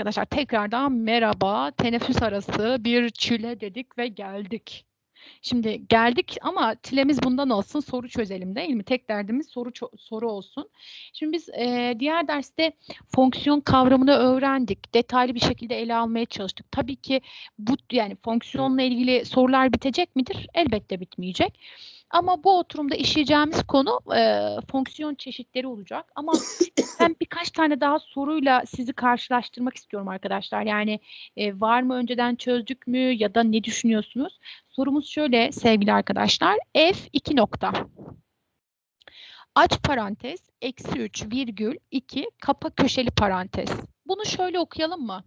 arkadaşlar. Tekrardan merhaba. Teneffüs arası bir çile dedik ve geldik. Şimdi geldik ama çilemiz bundan olsun. Soru çözelim değil mi? Tek derdimiz soru soru olsun. Şimdi biz e, diğer derste fonksiyon kavramını öğrendik. Detaylı bir şekilde ele almaya çalıştık. Tabii ki bu yani fonksiyonla ilgili sorular bitecek midir? Elbette bitmeyecek. Ama bu oturumda işleyeceğimiz konu e, fonksiyon çeşitleri olacak. Ama ben birkaç tane daha soruyla sizi karşılaştırmak istiyorum arkadaşlar. Yani e, var mı önceden çözdük mü ya da ne düşünüyorsunuz? Sorumuz şöyle sevgili arkadaşlar. F 2 nokta. Aç parantez, eksi 3 virgül 2 kapa köşeli parantez. Bunu şöyle okuyalım mı?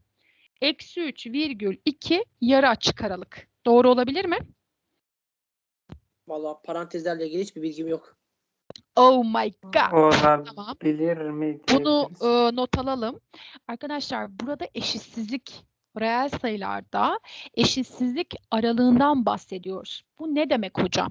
Eksi 3 virgül 2 yarı açık aralık. Doğru olabilir mi? Valla parantezlerle ilgili hiçbir bilgim yok. Oh my god. Tamam. Olabilir mi? Bunu e, not alalım. Arkadaşlar burada eşitsizlik reel sayılarda eşitsizlik aralığından bahsediyoruz. Bu ne demek hocam?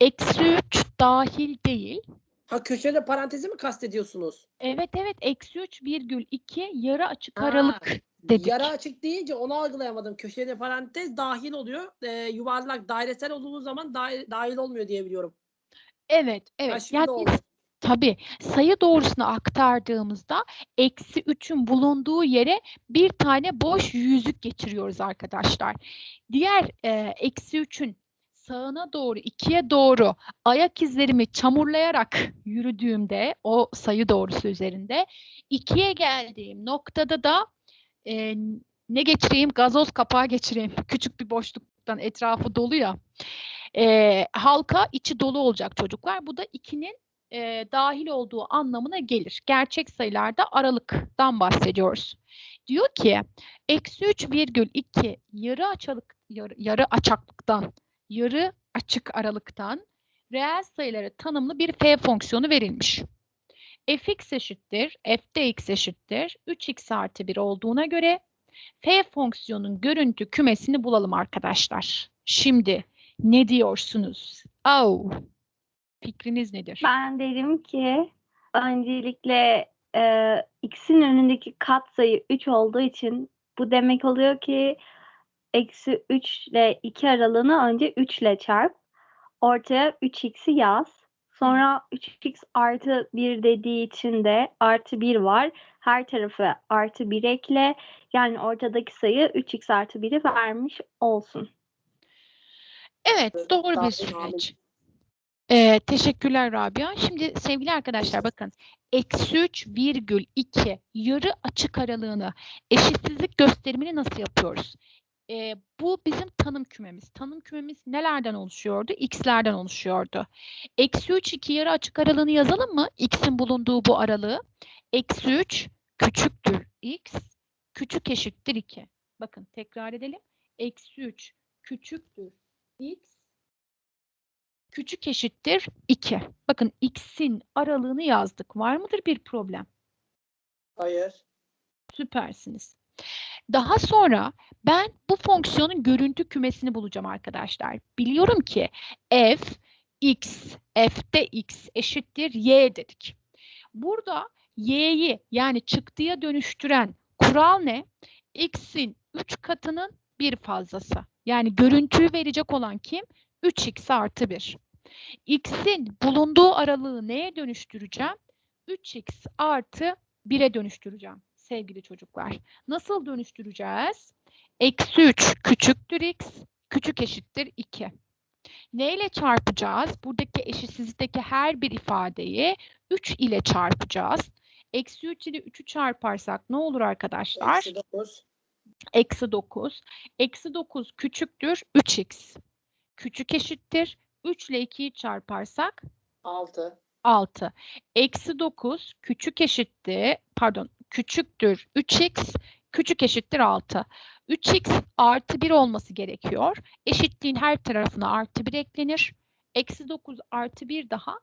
Eksi 3 dahil değil. Ha köşeli parantezi mi kastediyorsunuz? Evet evet eksi 3 virgül 2 yarı açık Ha, aralık dedik. Yarı açık deyince onu algılayamadım. Köşeli parantez dahil oluyor. Ee, yuvarlak dairesel olduğu zaman dahil, dahil olmuyor diye biliyorum. Evet evet. şimdi Yani oldu. tabii sayı doğrusunu aktardığımızda eksi 3'ün bulunduğu yere bir tane boş yüzük geçiriyoruz arkadaşlar. Diğer e, eksi 3'ün sağına doğru ikiye doğru ayak izlerimi çamurlayarak yürüdüğümde o sayı doğrusu üzerinde ikiye geldiğim noktada da e, ne geçireyim? Gazoz kapağı geçireyim. Küçük bir boşluktan etrafı dolu ya. E, halka içi dolu olacak çocuklar. Bu da 2'nin e, dahil olduğu anlamına gelir. Gerçek sayılarda aralıktan bahsediyoruz. Diyor ki eksi 3 virgül 2 yarı açık yarı, yarı açıklıktan yarı açık aralıktan reel sayılara tanımlı bir f fonksiyonu verilmiş. Fx eşittir, f de x eşittir, 3x artı 1 olduğuna göre f fonksiyonun görüntü kümesini bulalım arkadaşlar. Şimdi ne diyorsunuz? Oh. Fikriniz nedir? Ben dedim ki öncelikle e, x'in önündeki katsayı 3 olduğu için bu demek oluyor ki eksi 3 ile 2 aralığını önce 3 ile çarp. Ortaya 3x'i yaz. Sonra 3x artı 1 dediği için de artı 1 var. Her tarafı artı 1 ekle. Yani ortadaki sayı 3x artı 1'i vermiş olsun. Evet, doğru bir süreç. Ee, teşekkürler Rabia. Şimdi sevgili arkadaşlar bakın eksi 3 virgül 2 yarı açık aralığını eşitsizlik gösterimini nasıl yapıyoruz? Ee, bu bizim tanım kümemiz. Tanım kümemiz nelerden oluşuyordu? X'lerden oluşuyordu. Eksi 3 2 yarı açık aralığını yazalım mı? X'in bulunduğu bu aralığı. Eksi 3 küçüktür X, küçük eşittir 2. Bakın tekrar edelim. Eksi 3 küçüktür X, küçük eşittir 2. Bakın x'in aralığını yazdık. Var mıdır bir problem? Hayır. Süpersiniz. Daha sonra ben bu fonksiyonun görüntü kümesini bulacağım arkadaşlar. Biliyorum ki f x, f'de x eşittir y dedik. Burada y'yi yani çıktıya dönüştüren kural ne? x'in 3 katının bir fazlası. Yani görüntüyü verecek olan kim? 3x artı 1. x'in bulunduğu aralığı neye dönüştüreceğim? 3x artı 1'e dönüştüreceğim sevgili çocuklar. Nasıl dönüştüreceğiz? Eksi 3 küçüktür x, küçük eşittir 2. Neyle çarpacağız? Buradaki eşitsizlikteki her bir ifadeyi 3 ile çarpacağız. Eksi 3 ile 3'ü çarparsak ne olur arkadaşlar? Eksi 9. Eksi 9. Eksi 9 küçüktür 3x. Küçük eşittir. 3 ile 2'yi çarparsak 6. 6. Eksi 9 küçük eşittir, pardon küçüktür 3x, küçük eşittir 6. 3x artı 1 olması gerekiyor. Eşitliğin her tarafına artı 1 eklenir. Eksi 9 artı 1 daha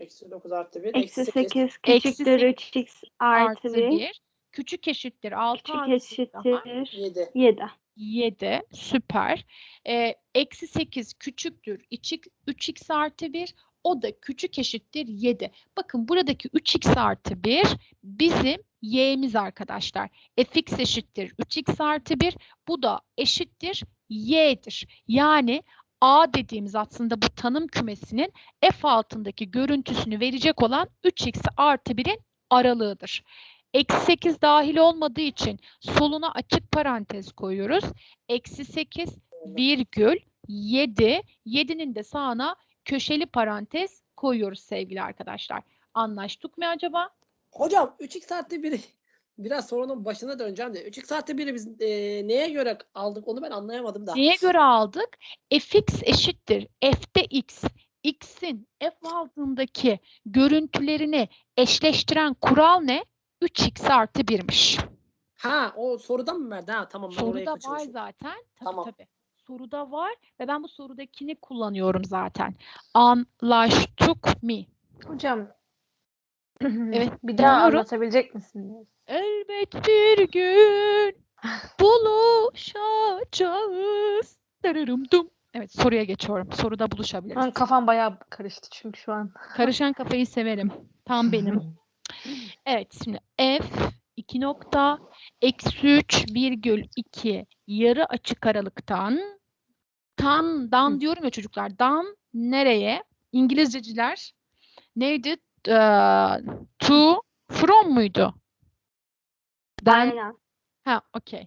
Eksi 9 artı 1. Eksi 8 Eksi küçüktür sekiz 3x artı artı 1. 1. Küçük eşittir 6 Küçük artı 1 daha. eşittir 7. 7. 7 süper. Ee, Eksi 8 küçüktür 3x, 3x artı 1 o da küçük eşittir 7. Bakın buradaki 3x artı 1 bizim y'miz arkadaşlar. fx eşittir 3x artı 1. Bu da eşittir y'dir. Yani A dediğimiz aslında bu tanım kümesinin f altındaki görüntüsünü verecek olan 3x artı 1'in aralığıdır. Eksi 8 dahil olmadığı için soluna açık parantez koyuyoruz. Eksi 8 virgül 7. 7'nin de sağına köşeli parantez koyuyoruz sevgili arkadaşlar. Anlaştık mı acaba? Hocam 3x artı 1'i biraz sorunun başına döneceğim de 3x artı 1'i biz e, neye göre aldık onu ben anlayamadım da. Neye göre aldık? fx eşittir f'de x. x'in f altındaki görüntülerini eşleştiren kural ne? 3x artı 1'miş. Ha o sorudan mı verdi? Ha tamam ben Soruda var zaten. Tabii Tamam. tabii. Soruda var ve ben bu sorudakini kullanıyorum zaten. Anlaştık mı? Hocam. Evet, Bir daha dinliyorum. anlatabilecek misiniz? Elbet bir gün buluşacağız. Dararım dum. Evet soruya geçiyorum. Soruda buluşabiliriz. Ben kafam bayağı karıştı çünkü şu an. Karışan kafayı severim. Tam benim. Evet şimdi f 2 nokta eksi 3 virgül 2 yarı açık aralıktan tandan Hı. diyorum ya çocuklar dan nereye? İngilizceciler neydi? Ee, to from muydu? Dan Aynen. Ha, okey.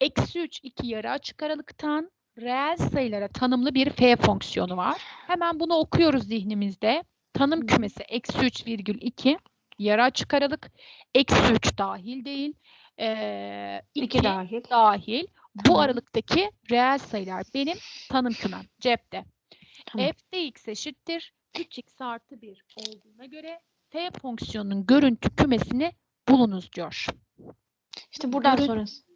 Eksi 3, 2 yarı açık aralıktan reel sayılara tanımlı bir f fonksiyonu var. Hemen bunu okuyoruz zihnimizde. Tanım kümesi eksi 3 virgül 2 yarı açık aralık. Eksi 3 dahil değil. Ee, 2 İki dahil. dahil. Bu aralıktaki reel sayılar benim tanım kümem cepte. Tamam. f'de x eşittir 3x artı 1 olduğuna göre f fonksiyonunun görüntü kümesini bulunuz diyor. İşte buradan Görün- sonrası.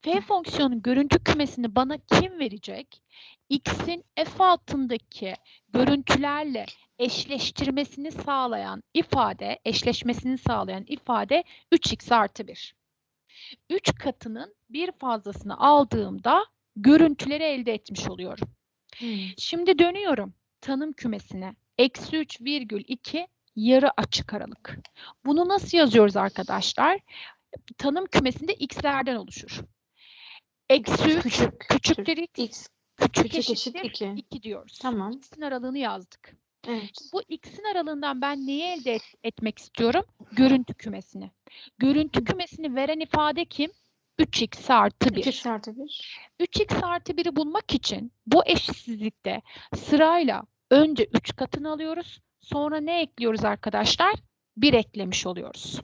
F fonksiyonun görüntü kümesini bana kim verecek? X'in F altındaki görüntülerle eşleştirmesini sağlayan ifade, eşleşmesini sağlayan ifade 3x artı 1. 3 katının bir fazlasını aldığımda görüntüleri elde etmiş oluyorum. Hmm. Şimdi dönüyorum tanım kümesine. Eksi 3 virgül 2 yarı açık aralık. Bunu nasıl yazıyoruz arkadaşlar? Tanım kümesinde x'lerden oluşur. Eksi 3 Küçük. küçüktür x, küçük, Küçük eşit eşittir 2. 2 diyoruz. Tamam. X'in aralığını yazdık. Evet. Bu x'in aralığından ben neyi elde et- etmek istiyorum? Görüntü kümesini. Görüntü kümesini veren ifade kim? 3x artı 1. 3 artı 1. 3x artı 1'i bulmak için bu eşitsizlikte sırayla önce 3 katını alıyoruz. Sonra ne ekliyoruz arkadaşlar? 1 eklemiş oluyoruz.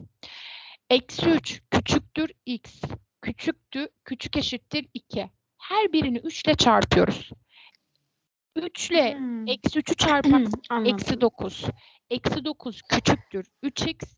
Eksi 3 küçüktür x. Küçüktür, küçük eşittir 2. Her birini 3 ile çarpıyoruz. 3 ile Hmm. eksi 3'ü çarparsak eksi 9. Eksi 9 küçüktür 3x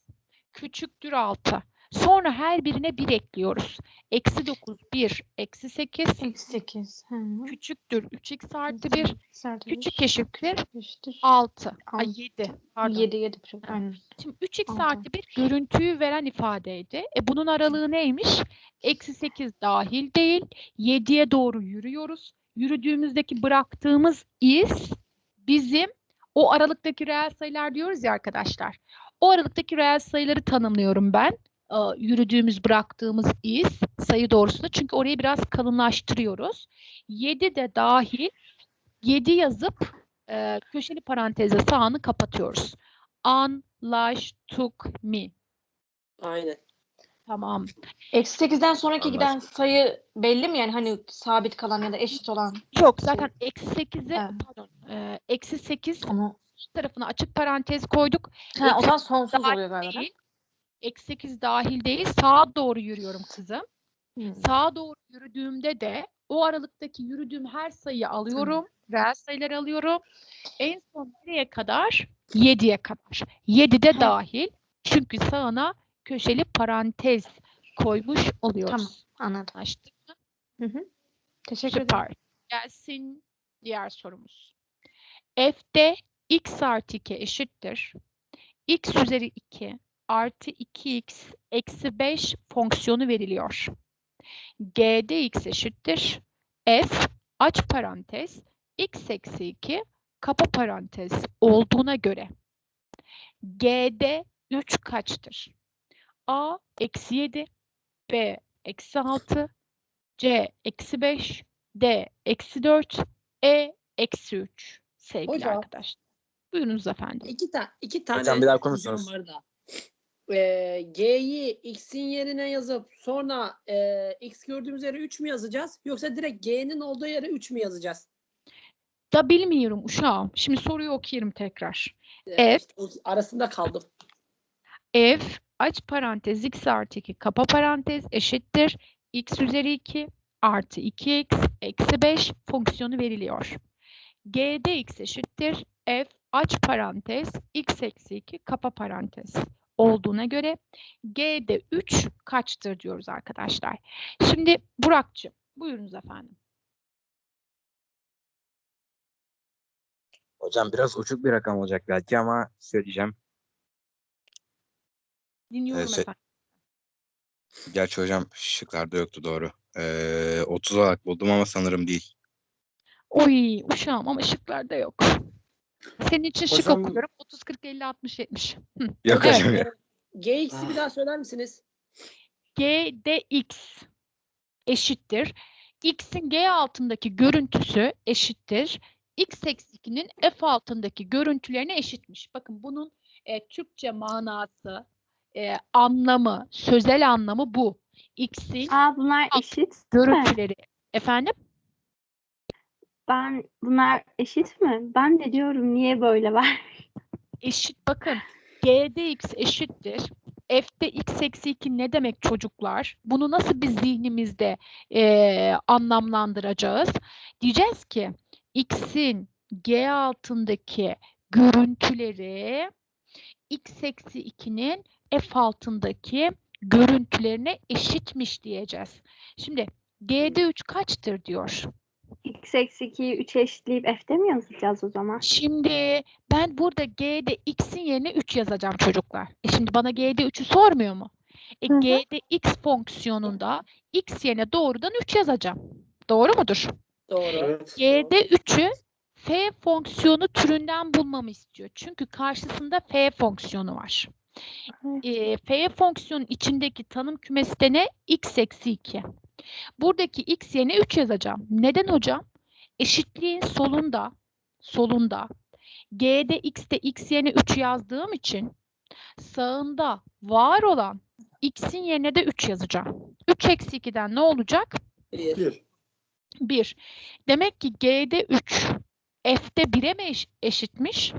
küçüktür 6. Sonra her birine 1 ekliyoruz. Eksi 9 1 eksi 8 Eksi 8. Hı. küçüktür 3x artı 1 X artı küçük eşittir Küçük eşittir. 6. Ay Altı. 7. Pardon. 7 7 buçuk. Aynen. Şimdi 3x Altı. artı 1 görüntüyü veren ifadeydi. E bunun aralığı neymiş? Eksi 8 dahil değil. 7'ye doğru yürüyoruz. Yürüdüğümüzdeki bıraktığımız iz bizim o aralıktaki reel sayılar diyoruz ya arkadaşlar. O aralıktaki reel sayıları tanımlıyorum ben. Ee, Yürüdüğümüz, bıraktığımız iz sayı doğrusunda. Çünkü orayı biraz kalınlaştırıyoruz. 7 de dahil 7 yazıp e, köşeli parantezle sağını kapatıyoruz. Anlaştık mı? Aynen. Tamam. Eksi 8'den sonraki giden Anlaştık. sayı belli mi yani hani sabit kalan ya da eşit olan? Yok zaten eksi 8'e Ha. pardon e, eksi 8 Onu tarafına açık parantez koyduk. ha, o zaman sonsuz oluyor galiba. değil. Eksi 8 dahil değil. Sağa doğru yürüyorum kızım. Hmm. Sağa doğru yürüdüğümde de o aralıktaki yürüdüğüm her sayıyı alıyorum. Reel sayıları alıyorum. En son nereye kadar? 7'ye kadar. 7 de Ha. dahil. Çünkü sağına köşeli parantez koymuş oluyoruz. Anladım. Anlaştık mı? Hı hı. Teşekkür ederim. Süper. Gelsin diğer sorumuz. F'de x artı 2 eşittir. x üzeri 2 artı 2x eksi 5 fonksiyonu veriliyor. G'de x eşittir. F aç parantez x eksi 2 kapa parantez olduğuna göre G'de 3 kaçtır? A eksi 7, B eksi 6, C eksi 5, D eksi 4, E eksi 3 sevgili Hocam. arkadaşlar. Buyurunuz efendim. İki, ta iki tane Hocam bir daha da. Ee, G'yi X'in yerine yazıp sonra e, X gördüğümüz yere 3 mü yazacağız? Yoksa direkt G'nin olduğu yere 3 mü yazacağız? Da bilmiyorum uşağım. Şimdi soruyu okuyayım tekrar. Ee, Evet. işte arasında kaldım. F aç parantez x artı 2 kapa parantez eşittir x üzeri 2 artı 2x eksi 5 fonksiyonu veriliyor. G'de x eşittir f aç parantez x eksi 2 kapa parantez olduğuna göre G'de 3 kaçtır diyoruz arkadaşlar. Şimdi Burak'cığım buyurunuz efendim. Hocam biraz uçuk bir rakam olacak belki ama söyleyeceğim. Dinliyorum se- efendim. Gerçi hocam şıklarda yoktu doğru. Ee, 30 olarak buldum ama sanırım değil. Oy uşağım ama şıklarda yok. Senin için şık Hocam- okuyorum. 30, 40, 50, 60, 70. Hı. Yok Evet. hocam ya. GX'i bir daha söyler misiniz? G'de x eşittir. X'in G altındaki görüntüsü eşittir. X eksi 2'nin F altındaki görüntülerine eşitmiş. Bakın bunun e, Türkçe manası, e, anlamı, sözel anlamı bu. X'in Aa bunlar eşit mi? görüntüleri. Efendim? Ben bunlar eşit mi? Ben de diyorum niye böyle var? Eşit bakın. G'de x eşittir. F'de x eksi 2 ne demek çocuklar? Bunu nasıl biz zihnimizde eee, anlamlandıracağız? Diyeceğiz ki x'in G altındaki görüntüleri x eksi 2'nin F altındaki görüntülerine eşitmiş diyeceğiz. Şimdi G'de 3 kaçtır diyor. X eksi 2'yi 3'e eşitleyip F'de mi yazacağız o zaman? Şimdi ben burada G'de x'in yerine 3 yazacağım çocuklar. E şimdi bana G'de 3'ü sormuyor mu? E Hı hı. G'de x fonksiyonunda x yerine doğrudan 3 yazacağım. Doğru mudur? Doğru. G'de 3'ü f fonksiyonu türünden bulmamı istiyor. Çünkü karşısında f fonksiyonu var. E, f fonksiyonun içindeki tanım kümesi de ne? x eksi 2. Buradaki x yerine 3 yazacağım. Neden hocam? Eşitliğin solunda, solunda G'de x'te x yerine 3 yazdığım için sağında var olan x'in yerine de 3 yazacağım. 3 eksi 2'den ne olacak? Bir. 1. Demek ki G'de 3 F'de 1'e mi eş- eşitmiş?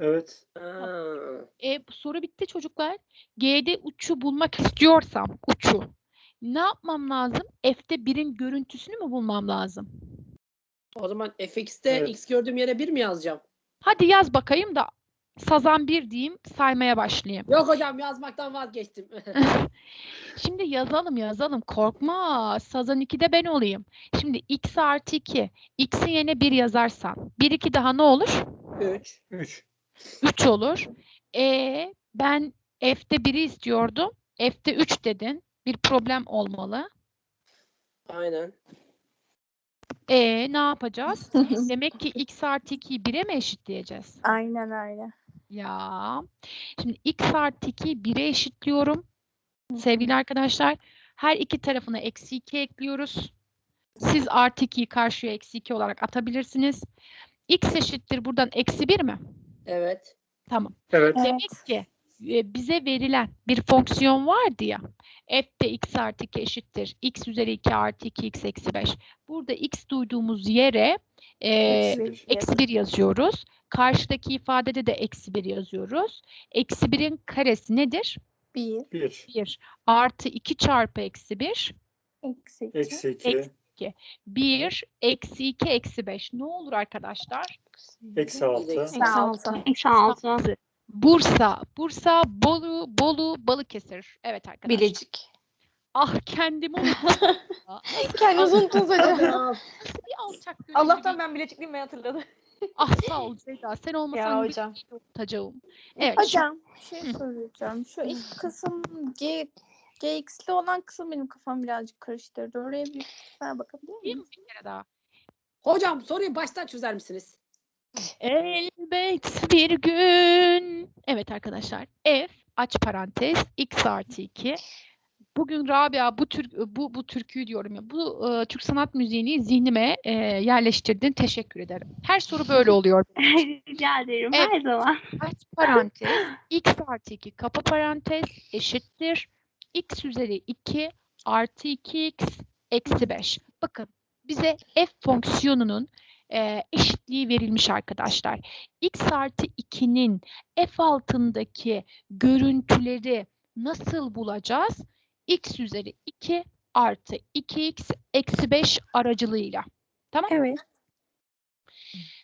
Evet. E, bu soru bitti çocuklar. G'de uçu bulmak istiyorsam uçu ne yapmam lazım? F'de 1'in görüntüsünü mü bulmam lazım? O zaman fx'te Evet. x gördüğüm yere 1 mi yazacağım? Hadi yaz bakayım da sazan 1 diyeyim saymaya başlayayım. Yok hocam yazmaktan vazgeçtim. Şimdi yazalım yazalım korkma sazan 2'de ben olayım. Şimdi x artı 2 x'in yerine 1 yazarsan 1 2 daha ne olur? 3. 3. 3 olur. E ben f'de 1'i istiyordum. F'de 3 dedin. Bir problem olmalı. Aynen. E ne yapacağız? Demek ki x artı 2'yi 1'e mi eşitleyeceğiz? Aynen öyle. Ya. Şimdi x artı 2'yi 1'e eşitliyorum. Sevgili arkadaşlar, her iki tarafına eksi 2 ekliyoruz. Siz artı 2'yi karşıya eksi 2 olarak atabilirsiniz. x eşittir buradan eksi 1 mi? Evet. Tamam. Evet. Demek ki e, bize verilen bir fonksiyon vardı ya. F'de x artı 2 eşittir. x üzeri 2 artı 2 x eksi 5. Burada x duyduğumuz yere e, Eksi bir. eksi 1 yazıyoruz. Karşıdaki ifadede de eksi 1 yazıyoruz. Eksi 1'in karesi nedir? 1, 1. 1 artı 2 çarpı eksi 1. eksi 2. Eksi 2. Eksi 1 eksi 2 eksi 5. Ne olur arkadaşlar? Eksi 6. Eksi Eksi 6. Eksi 6. Bursa, Bursa, Bolu, Bolu, Balıkesir. Evet arkadaşlar. Bilecik. Ah kendimi unuttum. Kendinizi unuttunuz hocam. Bir alçak Allah'tan bir- ben Bilecik'liyim ben hatırladım. Ah sağ ol Ceyda. Sen olmasan Ya bir hocam. şey unutacağım. Evet. şu- Hocam bir şey soracağım. Şu ilk kısım G, GX'li olan kısım benim kafam birazcık karıştırdı. Oraya bir ben bakabilir miyim? mi bir kere daha? Hocam soruyu baştan çözer misiniz? Elbet bir gün. Evet arkadaşlar. F aç parantez x artı 2. Bugün Rabia bu tür bu bu türküyü diyorum ya. Bu e, Türk sanat müziğini zihnime e, yerleştirdin. Teşekkür ederim. Her soru böyle oluyor. Rica ederim Evet. her zaman. Aç parantez x artı 2 kapa parantez eşittir x üzeri 2 artı 2x eksi 5. Bakın bize f fonksiyonunun e, eşitliği verilmiş arkadaşlar. x artı 2'nin f altındaki görüntüleri nasıl bulacağız? x üzeri 2 artı 2x eksi 5 aracılığıyla. Tamam Evet.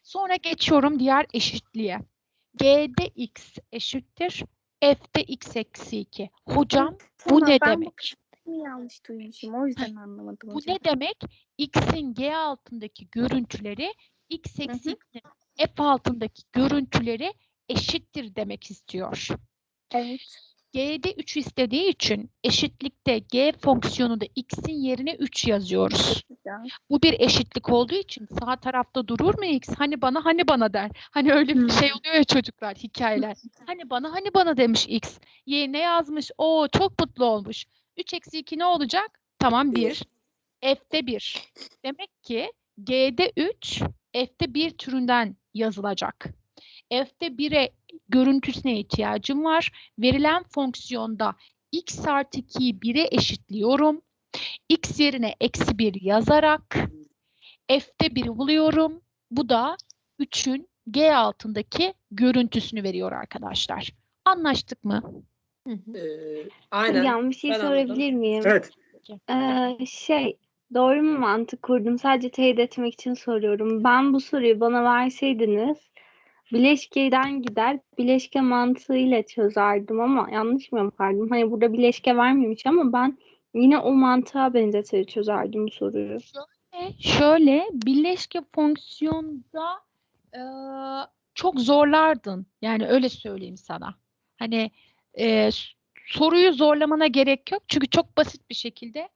Sonra geçiyorum diğer eşitliğe. G'de x eşittir. F'de x eksi 2. Hocam bu Tamam, ne ben demek? Bu yanlış duymuşum. O yüzden anlamadım Bu hocam. ne demek? X'in G altındaki görüntüleri x eksi hı. 2'nin F altındaki görüntüleri eşittir demek istiyor. Evet. G'de 3 istediği için eşitlikte G fonksiyonunda x'in yerine 3 yazıyoruz. Güzel. Bu bir eşitlik olduğu için sağ tarafta durur mu x? Hani bana hani bana der. Hani öyle bir şey oluyor ya çocuklar hikayeler. Hani bana hani bana demiş x. Yerine yazmış. O çok mutlu olmuş. 3 eksi 2 ne olacak? Tamam 1. F'de 1. Demek ki G'de 3, F'de 1 türünden yazılacak. F'de 1'e görüntüsüne ihtiyacım var. Verilen fonksiyonda x artı 2'yi 1'e eşitliyorum. x yerine eksi 1 yazarak F'de 1'i buluyorum. Bu da 3'ün G altındaki görüntüsünü veriyor arkadaşlar. Anlaştık mı? Ee, aynen. Hocam bir şey Ben anladım. sorabilir miyim? Evet. Ee, şey doğru mu mantık kurdum? Sadece teyit etmek için soruyorum. Ben bu soruyu bana verseydiniz bileşkeden gider bileşke mantığıyla çözerdim ama yanlış mı yapardım? Hani burada bileşke vermemiş ama ben yine o mantığa benzeterek çözerdim bu soruyu. E, Şöyle birleşke fonksiyonda e, çok zorlardın. Yani öyle söyleyeyim sana. Hani e, soruyu zorlamana gerek yok. Çünkü çok basit bir şekilde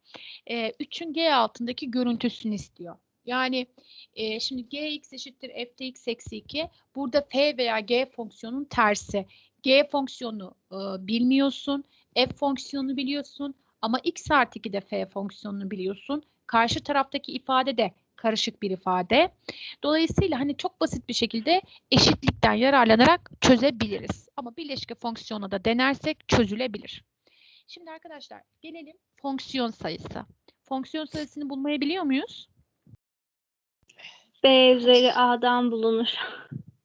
e, 3'ün G altındaki görüntüsünü istiyor. Yani e, şimdi gx eşittir f'de x eksi 2. Burada f veya g fonksiyonun tersi. G fonksiyonu e, bilmiyorsun. F fonksiyonunu biliyorsun. Ama x artı 2 de f fonksiyonunu biliyorsun. Karşı taraftaki ifade de karışık bir ifade. Dolayısıyla hani çok basit bir şekilde eşitlikten yararlanarak çözebiliriz. Ama birleşke fonksiyonu da denersek çözülebilir. Şimdi arkadaşlar gelelim fonksiyon sayısı. Fonksiyon sayısını bulmayı biliyor muyuz? B üzeri A'dan bulunur.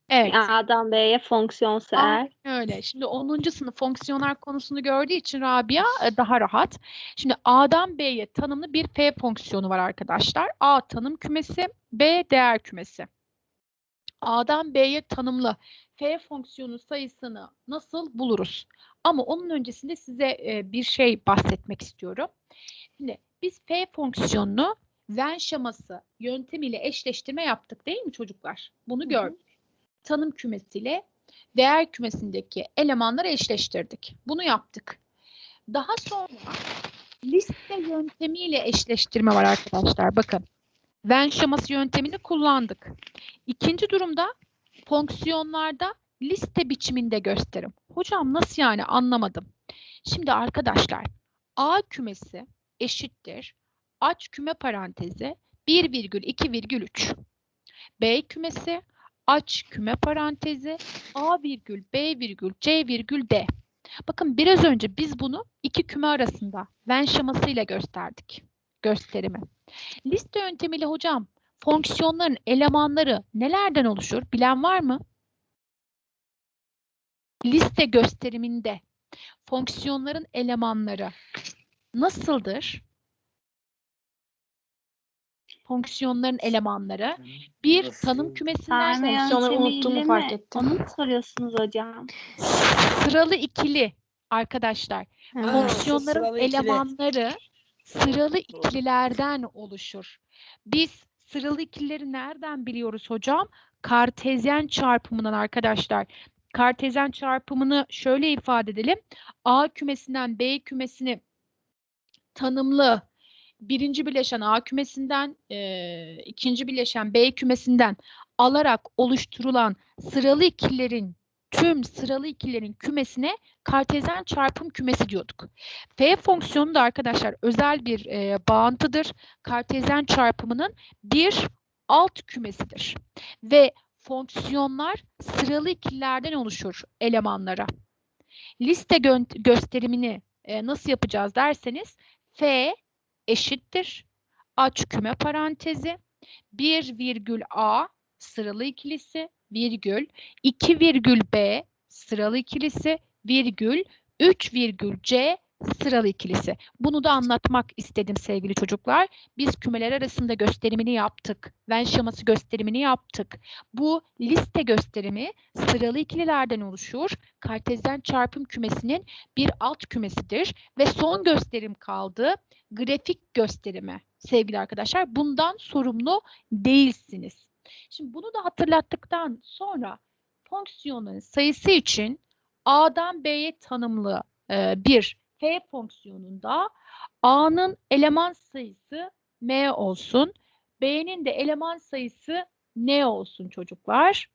Evet. Yani A'dan B'ye fonksiyonsa eğer. Öyle. Şimdi 10. sınıf fonksiyonlar konusunu gördüğü için Rabia e, daha rahat. Şimdi A'dan B'ye tanımlı bir F fonksiyonu var arkadaşlar. A tanım kümesi, B değer kümesi. A'dan B'ye tanımlı F fonksiyonu sayısını nasıl buluruz? Ama onun öncesinde size e, bir şey bahsetmek istiyorum. Şimdi biz F fonksiyonunu Venn şeması yöntemiyle eşleştirme yaptık değil mi çocuklar? Bunu gördük. Tanım kümesiyle değer kümesindeki elemanları eşleştirdik. Bunu yaptık. Daha sonra liste yöntemiyle eşleştirme var arkadaşlar. Bakın. Venn şeması yöntemini kullandık. İkinci durumda fonksiyonlarda liste biçiminde gösterim. Hocam nasıl yani anlamadım. Şimdi arkadaşlar A kümesi eşittir. Aç küme parantezi 1,2,3. B kümesi aç küme parantezi A virgül B virgül C virgül D. Bakın biraz önce biz bunu iki küme arasında Venn şemasıyla gösterdik. Gösterimi. Liste yöntemiyle hocam fonksiyonların elemanları nelerden oluşur? Bilen var mı? Liste gösteriminde fonksiyonların elemanları nasıldır? Fonksiyonların elemanları bir tanım kümesinden yöntemiyle unuttuğumu fark ettim. Onu mu soruyorsunuz hocam? sıralı ikili arkadaşlar. Ha, Fonksiyonların sıralı ikili. elemanları sıralı ikililerden oluşur. Biz sıralı ikilileri nereden biliyoruz hocam? Kartezyen çarpımından arkadaşlar. Kartezyen çarpımını şöyle ifade edelim. A kümesinden B kümesini tanımlı birinci bileşen A kümesinden, eee, ikinci bileşen B kümesinden alarak oluşturulan sıralı ikililerin tüm sıralı ikilerin kümesine kartezyen çarpım kümesi diyorduk. F fonksiyonu da arkadaşlar özel bir e, bağıntıdır. Kartezyen çarpımının bir alt kümesidir. Ve fonksiyonlar sıralı ikililerden oluşur elemanlara. Liste gö- gösterimini e, nasıl yapacağız derseniz F eşittir. Aç küme parantezi. 1 virgül A sıralı ikilisi virgül 2 virgül B sıralı ikilisi virgül 3 virgül C sıralı ikilisi. Bunu da anlatmak istedim sevgili çocuklar. Biz kümeler arasında gösterimini yaptık. Venn şeması gösterimini yaptık. Bu liste gösterimi sıralı ikililerden oluşur. Kartezyen çarpım kümesinin bir alt kümesidir ve son gösterim kaldı. Grafik gösterimi sevgili arkadaşlar. Bundan sorumlu değilsiniz. Şimdi bunu da hatırlattıktan sonra fonksiyonun sayısı için A'dan B'ye tanımlı bir F fonksiyonunda A'nın eleman sayısı M olsun. B'nin de eleman sayısı N olsun çocuklar.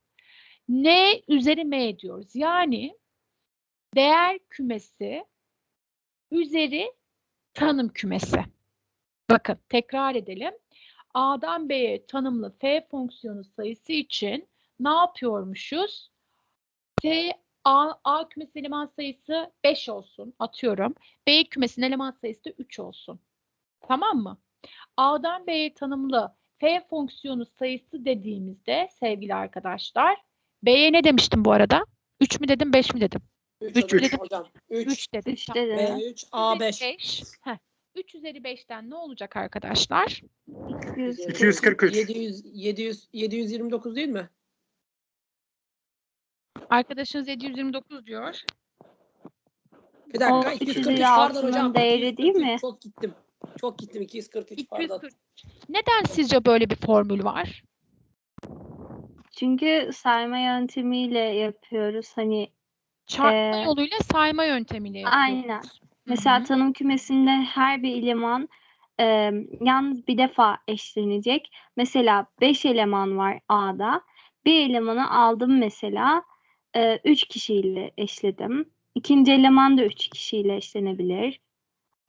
N üzeri M diyoruz. Yani değer kümesi üzeri tanım kümesi. Bakın tekrar edelim. A'dan B'ye tanımlı F fonksiyonu sayısı için ne yapıyormuşuz? F A, A kümesi eleman sayısı 5 olsun atıyorum. B kümesinin eleman sayısı da 3 olsun. Tamam mı? A'dan B'ye tanımlı F fonksiyonu sayısı dediğimizde sevgili arkadaşlar B'ye ne demiştim bu arada? 3 mü dedim 5 mi dedim? 3 Üç, hocam. üç. hocam. 3. 3 dedim. Üç Tamam. dedi. B3, A5. 5. Heh. 3 üzeri 5'ten ne olacak arkadaşlar? 243. 700, 700, 729 değil mi? Arkadaşınız 729 diyor. Bir dakika. O 243 üçüncü pardon altının hocam. değeri değil 243, mi? Çok gittim. Çok gittim. 243 pardon. 240. Neden sizce böyle bir formül var? Çünkü sayma yöntemiyle yapıyoruz. Hani Çarpma Ee, yoluyla sayma yöntemiyle yapıyoruz. aynen. Mesela hı. tanım kümesinde her bir eleman e, yalnız bir defa eşlenecek. Mesela 5 eleman var A'da. Bir elemanı aldım mesela 3 kişiyle eşledim. İkinci eleman da 3 kişiyle eşlenebilir.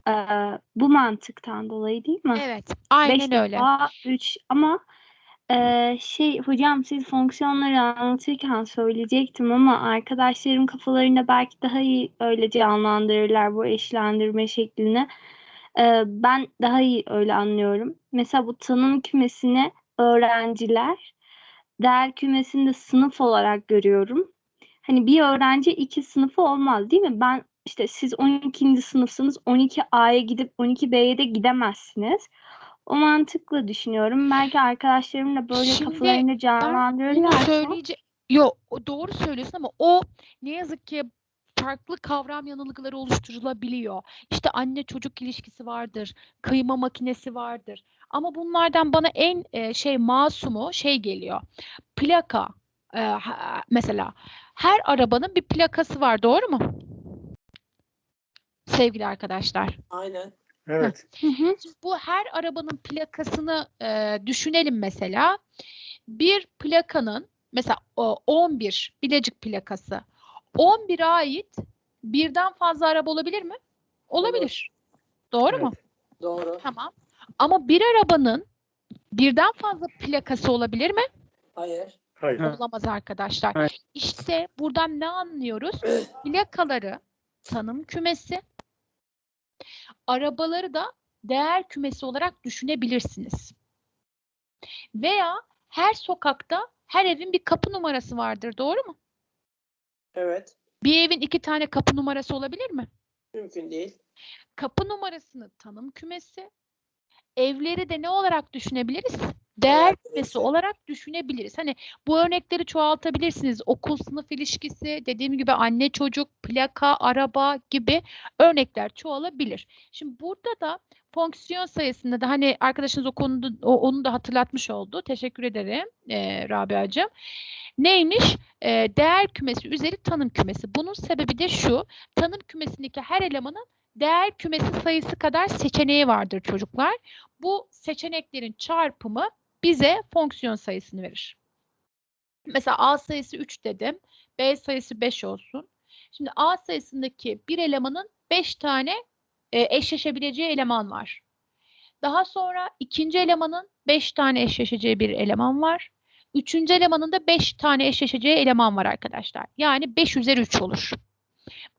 E, bu mantıktan dolayı değil mi? Evet, Beş aynen öyle. defa 3 ama e, şey hocam siz fonksiyonları anlatırken söyleyecektim ama arkadaşlarım kafalarında belki daha iyi öyle canlandırırlar bu eşlendirme şeklini. E, ben daha iyi öyle anlıyorum. Mesela bu tanım kümesini öğrenciler değer kümesinde sınıf olarak görüyorum. Hani bir öğrenci iki sınıfı olmaz değil mi? Ben işte siz 12. sınıfsınız 12A'ya gidip 12B'ye de gidemezsiniz. O mantıkla düşünüyorum. Belki arkadaşlarım da böyle Şimdi kafalarında Bunu canlandırırlarsa söyleyece Yo, doğru söylüyorsun ama o ne yazık ki farklı kavram yanılgıları oluşturulabiliyor. İşte anne çocuk ilişkisi vardır, kıyma makinesi vardır. Ama bunlardan bana en e, şey masumu şey geliyor. Plaka. E, mesela her arabanın bir plakası var, doğru mu? Sevgili arkadaşlar. Aynen. Evet. Hı hı. Şimdi bu her arabanın plakasını e, düşünelim mesela. Bir plakanın mesela o 11 Bilecik plakası 11'e ait birden fazla araba olabilir mi? Olabilir. Doğru mu? Doğru. Tamam. Ama bir arabanın birden fazla plakası olabilir mi? Hayır. Hayır. Ha. Olamaz arkadaşlar. Evet. İşte buradan ne anlıyoruz? Plakaları tanım kümesi, arabaları da değer kümesi olarak düşünebilirsiniz. Veya her sokakta her evin bir kapı numarası vardır, doğru mu? Evet. Bir evin iki tane kapı numarası olabilir mi? Mümkün değil. Kapı numarasını tanım kümesi, evleri de ne olarak düşünebiliriz? Değer kümesi olarak düşünebiliriz. Hani bu örnekleri çoğaltabilirsiniz. Okul sınıf ilişkisi, dediğim gibi anne çocuk, plaka, araba gibi örnekler çoğalabilir. Şimdi burada da fonksiyon sayısında da hani arkadaşınız o konuda onu da hatırlatmış oldu. Teşekkür ederim e, Rabia'cığım. Neymiş? E, değer kümesi üzeri tanım kümesi. Bunun sebebi de şu. Tanım kümesindeki her elemanın değer kümesi sayısı kadar seçeneği vardır çocuklar. Bu seçeneklerin çarpımı bize fonksiyon sayısını verir. Mesela A sayısı 3 dedim. B sayısı 5 olsun. Şimdi A sayısındaki bir elemanın 5 tane e, eşleşebileceği eleman var. Daha sonra ikinci elemanın 5 tane eşleşeceği bir eleman var. Üçüncü elemanın da 5 tane eşleşeceği eleman var arkadaşlar. Yani 5 üzeri 3 olur.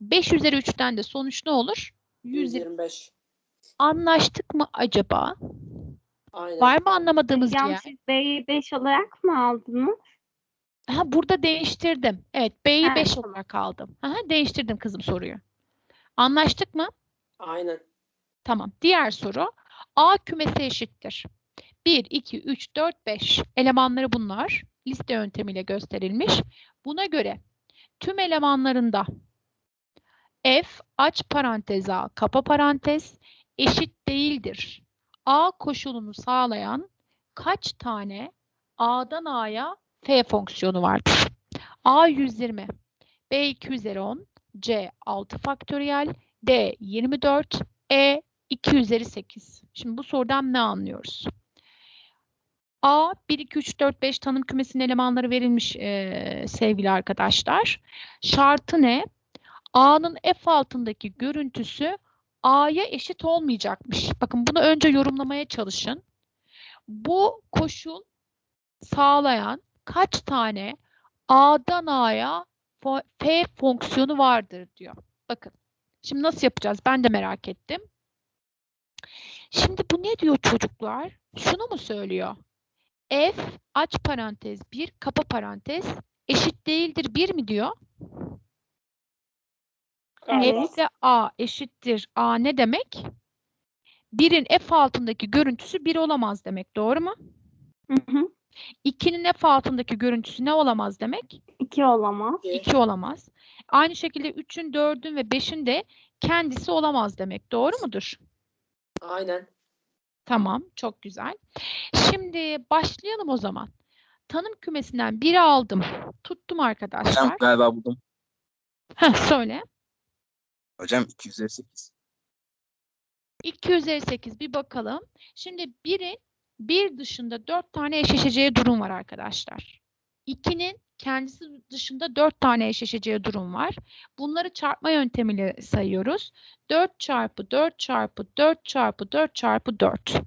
5 üzeri 3'ten de sonuç ne olur? 120. 125. Anlaştık mı acaba? Aynen. Var mı anlamadığımız bir Hocam yer? siz B'yi 5 olarak mı aldınız? Ha, burada değiştirdim. Evet, B'yi Ha, 5 tamam. olarak aldım. Aha, değiştirdim kızım soruyu. Anlaştık mı? Aynen. Tamam. Diğer soru. A kümesi eşittir. 1, 2, 3, 4, 5. Elemanları bunlar. Liste yöntemiyle gösterilmiş. Buna göre tüm elemanlarında F aç parantez A kapa parantez eşit değildir. A koşulunu sağlayan kaç tane A'dan A'ya F fonksiyonu vardır? A 120, B 2 üzeri 10, C 6 faktöriyel, D 24, E 2 üzeri 8. Şimdi bu sorudan ne anlıyoruz? A 1, 2, 3, 4, 5 tanım kümesinin elemanları verilmiş eee, sevgili arkadaşlar. Şartı ne? A'nın F altındaki görüntüsü A'ya eşit olmayacakmış. Bakın bunu önce yorumlamaya çalışın. Bu koşul sağlayan kaç tane A'dan A'ya F fonksiyonu vardır diyor. Bakın. Şimdi nasıl yapacağız? Ben de merak ettim. Şimdi bu ne diyor çocuklar? Şunu mu söylüyor? F aç parantez 1 kapa parantez eşit değildir 1 mi diyor? Evet. F ile A eşittir A ne demek? 1'in F altındaki görüntüsü 1 olamaz demek. Doğru mu? Hı hı. 2'nin F altındaki görüntüsü ne olamaz demek? 2 olamaz. 2 olamaz. Aynı şekilde 3'ün, 4'ün ve 5'in de kendisi olamaz demek. Doğru mudur? Aynen. Tamam, çok güzel. Şimdi başlayalım o zaman. Tanım kümesinden biri aldım. Tuttum arkadaşlar. galiba buldum. Heh, söyle. Hocam 258. 2 üzeri 8 bir bakalım. Şimdi 1'in bir dışında 4 tane eşleşeceği durum var arkadaşlar. 2'nin kendisi dışında 4 tane eşleşeceği durum var. Bunları çarpma yöntemiyle sayıyoruz. 4 çarpı 4 çarpı 4 çarpı 4 çarpı 4.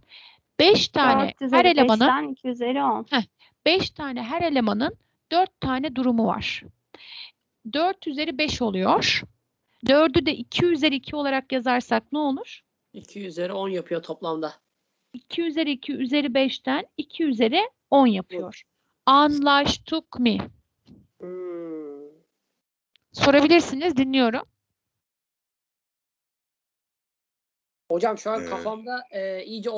5 tane 4 her elemanın 5'ten 2 üzeri 10. 5 tane her elemanın 4 tane durumu var. 4 üzeri 5 oluyor. 4'ü de 2 üzeri 2 olarak yazarsak ne olur? 2 üzeri 10 yapıyor toplamda. 2 üzeri 2 üzeri 5'ten 2 üzeri 10 yapıyor. Anlaştık mı? Hmm. Sorabilirsiniz, dinliyorum. Hocam şu an Ee, kafamda e, iyice